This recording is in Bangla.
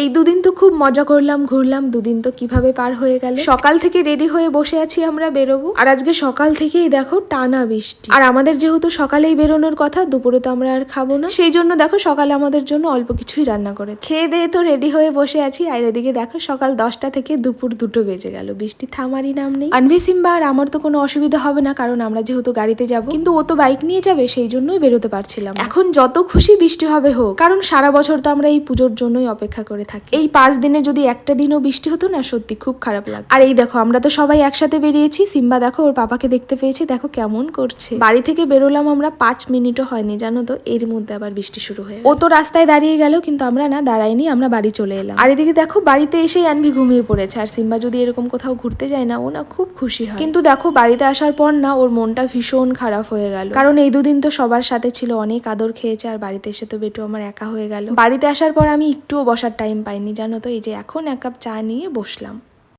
এই দুদিন তো খুব মজা করলাম, ঘুরলাম। দুদিন তো কীভাবে পার হয়ে গেল? সকাল থেকে রেডি হয়ে বসে আছি আমরা বেরোবো। আর আজকে সকাল থেকেই দেখো টানা বৃষ্টি। আর আমাদের যেহেতু সকালেই বেরোনোর কথা, দুপুরে তো আমরা আর খাব না। সেই জন্য দেখো সকালে আমাদের জন্য অল্প কিছুই রান্না করে। খেয়ে দিয়ে তো রেডি হয়ে বসে আছি। আর এদিকে দেখো সকাল দশটা থেকে দুপুর দুটো বেজে গেল। বৃষ্টি থামারই নাম নেই। আনভি সিম্বা, আর আমার তো কোনো অসুবিধা হবে না, কারণ আমরা যেহেতু গাড়িতে যাব। কিন্তু ও তো বাইক নিয়ে যাবে, সেই জন্যই বেরোতে পারছিলাম এখন যত খুশি বৃষ্টি হবে হোক, কারণ সারা বছর তো আমরা এই পুজোর জন্যই অপেক্ষা করে থাকি। এই পাঁচ দিনে যদি একটা দিনও বৃষ্টি হতো না সত্যি খুব খারাপ লাগে আর এই দেখো আমরা তো সবাই একসাথে বেরিয়েছি। সিম্বা দেখো ওর পাপাকে দেখতে পেয়েছি। দেখো কেমন করছে। বাড়ি থেকে বেরোলাম আমরা পাঁচ মিনিটও হয়নি জানো তো? এর মধ্যে আবার বৃষ্টি শুরু হয়ে ও তো রাস্তায় দাঁড়িয়ে গেল কিন্তু আমরা না দাঁড়াইনি আমরা বাড়ি চলে এলাম। আর এদিকে দেখো বাড়িতে এসেই আনভি ঘুমিয়ে পড়েছে। আর সিম্বা যদি এরকম কোথাও ঘুরতে যায় না ও না খুব খুশি হয়। কিন্তু দেখো বাড়িতে আসার পর না ওর মনটা ভীষণ খারাপ হয়ে গেল। কারণ এই দুদিন তো সবার সাথে ছিল অনেক আদর খেয়েছে। আর বাড়িতে এসে তো বেটু আমার একা হয়ে গেল। বাড়িতে আসার পর আমি একটুও বসার টাইম পাইনি জানো তো? এই যে এখন এক কাপ চা নিয়ে বসলাম।